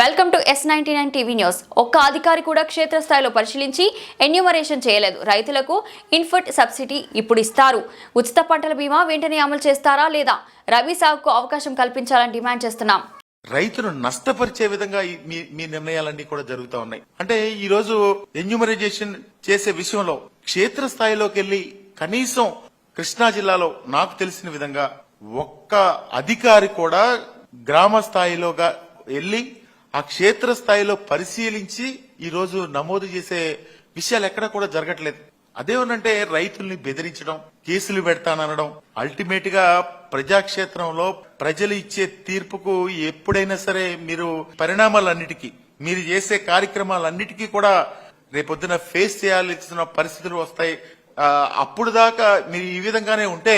Welcome to S ninety nine TV news ఒక్క అధికారి కూడా క్షేత్రస్థాయిలో పరిశీలించి ఎన్యూమరేషన్ చేయలేదు. రైతులకు ఇన్ఫుట్ సబ్సిడీ ఇప్పుడు ఇస్తారు. ఉచిత పంటల బీమా వెంటనే అమలు చేస్తారా లేదా? రబీ సాగుకు అవకాశం కల్పించాలని డిమాండ్ చేస్తున్నాం. రైతును నష్టపరిచే విధంగా మీ మీ నిర్ణయాలన్నీ కూడా జరుగుతూ ఉన్నాయి. అంటే ఈ రోజు ఎన్యూమరైజేషన్ చేసే విషయంలో క్షేత్ర స్థాయిలోకి వెళ్ళి కనీసం కృష్ణా జిల్లాలో నాకు తెలిసిన విధంగా ఒక్క అధికారి కూడా గ్రామ స్థాయిలోగా వెళ్ళి ఆ క్షేత్ర స్థాయిలో పరిశీలించి ఈరోజు నమోదు చేసే విషయాలు ఎక్కడ కూడా జరగట్లేదు. అదేమనంటే రైతుల్ని బెదిరించడం కేసులు పెడతాననడం అల్టిమేట్గా ప్రజాక్షేత్రంలో ప్రజలు ఇచ్చే తీర్పుకు ఎప్పుడైనా సరే మీరు పరిణామాలన్నిటికీ మీరు చేసే కార్యక్రమాలన్నిటికీ కూడా రేపొద్దున ఫేస్ చేయాల్సిన పరిస్థితులు వస్తాయి. అప్పుడు దాకా మీరు ఈ విధంగానే ఉంటే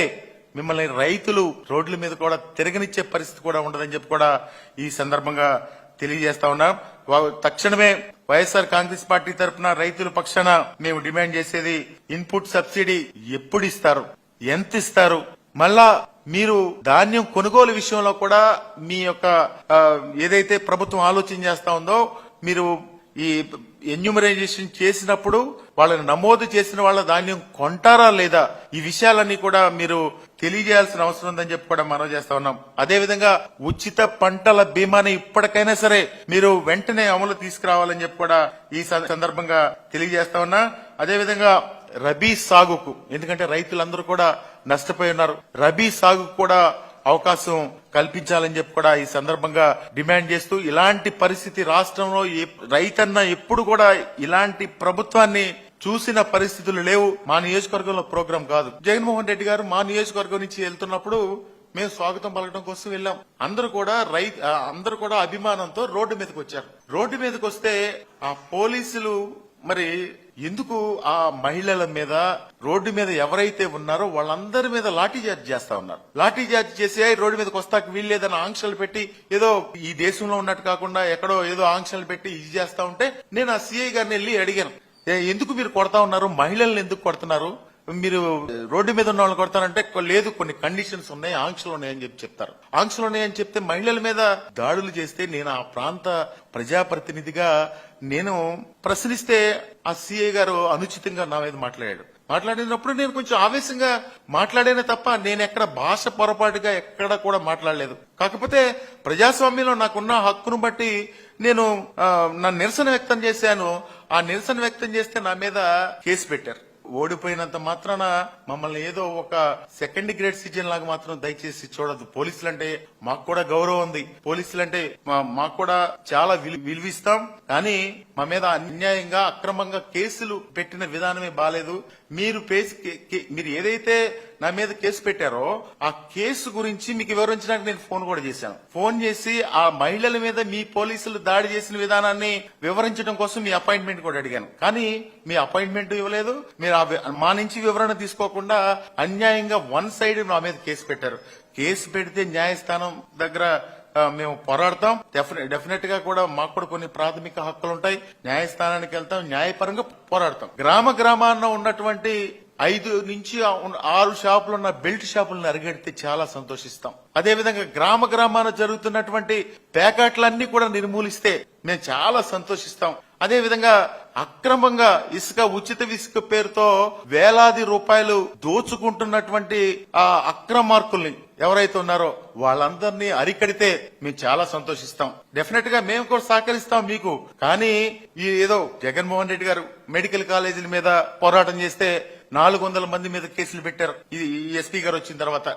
మిమ్మల్ని రైతులు రోడ్ల మీద కూడా తిరగనిచ్చే పరిస్థితి కూడా ఉండదని చెప్పి కూడా ఈ సందర్భంగా తెలియజేస్తా ఉన్నాం. తక్షణమే వైఎస్ఆర్ కాంగ్రెస్ పార్టీ తరఫున రైతుల పక్షాన మేము డిమాండ్ చేసేది ఇన్పుట్ సబ్సిడీ ఎప్పుడు ఇస్తారు? ఎంత ఇస్తారు? మళ్ళా మీరు ధాన్యం కొనుగోలు విషయంలో కూడా మీ యొక్క ఏదైతే ప్రభుత్వం ఆలోచన చేస్తా ఉందో మీరు ఈ ఎన్యూమరైజేషన్ చేసినప్పుడు వాళ్ళని నమోదు చేసిన వాళ్ళ ధాన్యం కొంటారా లేదా? ఈ విషయాలన్నీ కూడా మీరు తెలియజేయాల్సిన అవసరం ఉందని చెప్పి కూడా మనం చేస్తా ఉన్నాం. అదే విధంగా ఉచిత పంటల బీమాని ఇప్పటికైనా సరే మీరు వెంటనే అమలు తీసుకురావాలని చెప్పి కూడా ఈ సందర్భంగా తెలియజేస్తా ఉన్నా. అదే విధంగా రబీ సాగుకు ఎందుకంటే రైతులందరూ కూడా నష్టపోయి ఉన్నారు. రబీ సాగుకు కూడా అవకాశం కల్పించాలని చెప్పి కూడా ఈ సందర్భంగా డిమాండ్ చేస్తూ ఇలాంటి పరిస్థితి రాష్ట్రంలో రైతన్న ఎప్పుడు కూడా ఇలాంటి ప్రభుత్వాన్ని చూసిన పరిస్థితులు లేవు. మా నియోజకవర్గంలో ప్రోగ్రాం కాదు. జగన్మోహన్ రెడ్డి గారు మా నియోజకవర్గం నుంచి వెళ్తున్నప్పుడు మేము స్వాగతం పలకడం కోసం వెళ్ళాం. అందరూ కూడా రై అందరూ కూడా అభిమానంతో రోడ్డు మీదకి వచ్చారు. రోడ్డు మీదకి వస్తే ఆ పోలీసులు మరి ఎందుకు ఆ మహిళల మీద రోడ్డు మీద ఎవరైతే ఉన్నారో వాళ్ళందరి మీద లాఠీ చార్జ్ చేస్తా ఉన్నారు. లాఠీ చార్జ్ చేసి రోడ్డు మీదకి వస్తాక వీల్లేదని ఆంక్షలు పెట్టి ఏదో ఈ దేశంలో ఉన్నట్టు కాకుండా ఎక్కడో ఏదో ఆంక్షలు పెట్టి ఇది చేస్తా ఉంటే నేను ఆ సిఐ గారిని వెళ్ళి అడిగాను. ఎందుకు మీరు కొడతా ఉన్నారు? మహిళల్ని ఎందుకు కొడుతున్నారు? మీరు రోడ్డు మీద ఉన్న వాళ్ళు కొడతారంటే లేదు కొన్ని కండిషన్స్ ఉన్నాయి ఆంక్షలు ఉన్నాయని చెప్పి చెప్తారు. ఆంక్షలు ఉన్నాయని చెప్తే మహిళల మీద దాడులు చేస్తే నేను ఆ ప్రాంత ప్రజాప్రతినిధిగా నేను ప్రశ్నిస్తే ఆ సీఏ గారు అనుచితంగా నా మీద మాట్లాడాడు. మాట్లాడినప్పుడు నేను కొంచెం ఆవేశంగా మాట్లాడానే తప్ప నేను ఎక్కడ భాష పొరపాటుగా ఎక్కడ కూడా మాట్లాడలేదు. కాకపోతే ప్రజాస్వామ్యంలో నాకున్న హక్కును బట్టి నేను నా నిరసన వ్యక్తం చేశాను. ఆ నిరసన వ్యక్తం చేస్తే నా మీద కేసు పెట్టారు. ఓడిపోయినంత మాత్రాన మమ్మల్ని ఏదో ఒక సెకండ్ గ్రేడ్ సిటిజన్ లాగా మాత్రం దయచేసి చూడదు పోలీసులు అంటే మాకు కూడా గౌరవం ఉంది. పోలీసులు అంటే మా- మాకు కూడా చాలా విలు- విలువిస్తాం. కానీ మా మీద అన్యాయంగా అక్రమంగా కేసులు పెట్టిన విధానమే బాలేదు. మీరు కే- మీరు ఏదైతే నా మీద కేసు పెట్టారో ఆ కేసు గురించి మీకు వివరించడానికి నేను ఫోన్ కూడా చేశాను. ఫోన్ చేసి ఆ మహిళల మీద మీ పోలీసులు దాడి చేసిన విధానాన్ని వివరించడం కోసం మీ అపాయింట్మెంట్ కూడా అడిగాను. కానీ మీ అపాయింట్మెంట్ ఇవ్వలేదు. మీరు మీరు మా నుంచి వివరణ తీసుకోకుండా అన్యాయంగా వన్ సైడ్ మా మీద కేసు పెట్టారు. కేసు పెడితే న్యాయస్థానం దగ్గర మేము పోరాడతాం. డెఫినెట్గా కూడా మాకు కూడా కొన్ని ప్రాథమిక హక్కులు ఉంటాయి న్యాయస్థానానికి వెళ్తాం న్యాయపరంగా పోరాడతాం. గ్రామ గ్రామాల్లో ఉన్నటువంటి ఐదు నుంచి ఆరు షాపులు ఉన్న బెల్ట్ షాపులను అరిగెడితే చాలా సంతోషిస్తాం. అదే విధంగా గ్రామ గ్రామాన జరుగుతున్నటువంటి ప్యాకెట్లన్నీ కూడా నిర్మూలిస్తే మేము చాలా సంతోషిస్తాం. అదే విధంగా అక్రమంగా ఇసుక ఉచిత ఇసుక పేరుతో వేలాది రూపాయలు దోచుకుంటున్నటువంటి ఆ అక్రమార్కుల్ని ఎవరైతే ఉన్నారో వాళ్ళందరినీ అరికడితే మేము చాలా సంతోషిస్తాం. డెఫినెట్గా మేము కూడా సహకరిస్తాం మీకు. కానీ ఈ ఏదో జగన్మోహన్ రెడ్డి గారు మెడికల్ కాలేజీల మీద పోరాటం చేస్తే నాలుగు వందల మంది మీద కేసులు పెట్టారు. ఇది ఈ ఎస్పీ గారు వచ్చిన తర్వాత.